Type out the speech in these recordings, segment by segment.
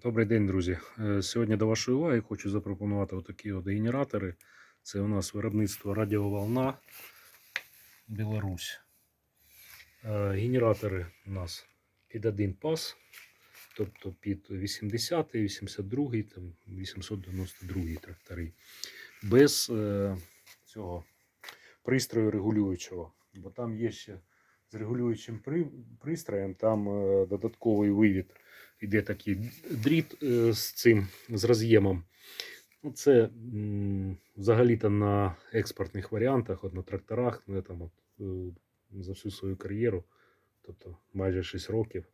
Добрий день, друзі. Е, Сьогодні до вашої уваги хочу запропонувати отакі от генератори. Це у нас виробництво Радіоволна Білорусь. Е, Генератори у нас під один пас, тобто під 80, 82, там 892 трактори. Без е, цього пристрою регулюючого. Бо там є ще з регулюючим пристроєм, там додатковий вивід йде такий дріт е, з цим з роз'ємом. Ну, Це взагалі-то на експортних варіантах, от на тракторах, ну, я там от, е, за всю свою кар'єру, тобто майже 6 років,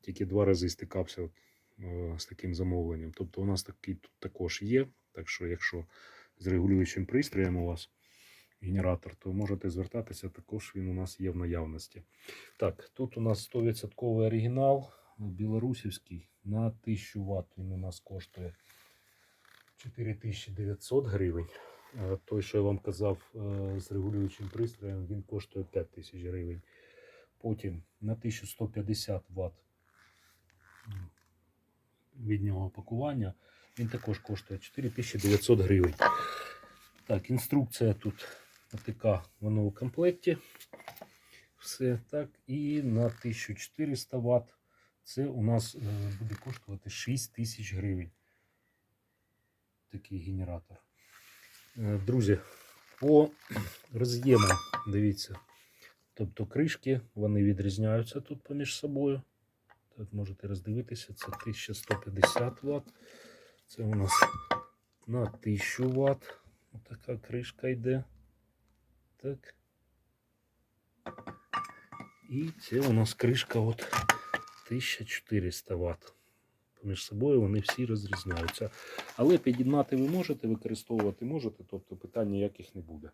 тільки два рази стикався от, е, з таким замовленням. Тобто у нас такий тут також є. Так що, якщо з регулюючим пристроєм у вас генератор, то можете звертатися, також він у нас є в наявності. Так, тут у нас 100% оригінал білорусівський на 1000 Вт. Він у нас коштує 4900 гривень. Той, що я вам казав е, з регулюючим пристроєм, він коштує 5000 гривень. Потім на 1150 Вт від нього пакування. Він також коштує 4900 гривень. Так, інструкція тут така, воно у комплекті. Все так. І на 1400 Вт це у нас е, буде коштувати 6 тисяч гривень. Такий генератор. Е, Друзі, по роз'ємам, дивіться. Тобто кришки, вони відрізняються тут поміж собою. Так, можете роздивитися, це 1150 Вт. Це у нас на 1000 Вт. Така кришка йде. Так. І це у нас кришка от 1400 Вт. Поміж собою вони всі розрізняються. Але під'єднати ви можете, використовувати можете, тобто питань ніяких не буде.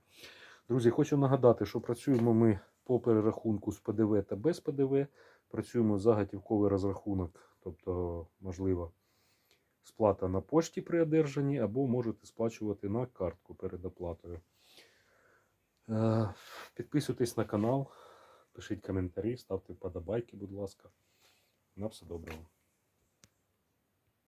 Друзі, хочу нагадати, що працюємо ми по перерахунку з ПДВ та без ПДВ. Працюємо за готівковий розрахунок, тобто, можливо, сплата на пошті при одержанні, або можете сплачувати на картку перед оплатою. Е, Підписуйтесь на канал, пишіть коментарі, ставте вподобайки, будь ласка. На все доброго.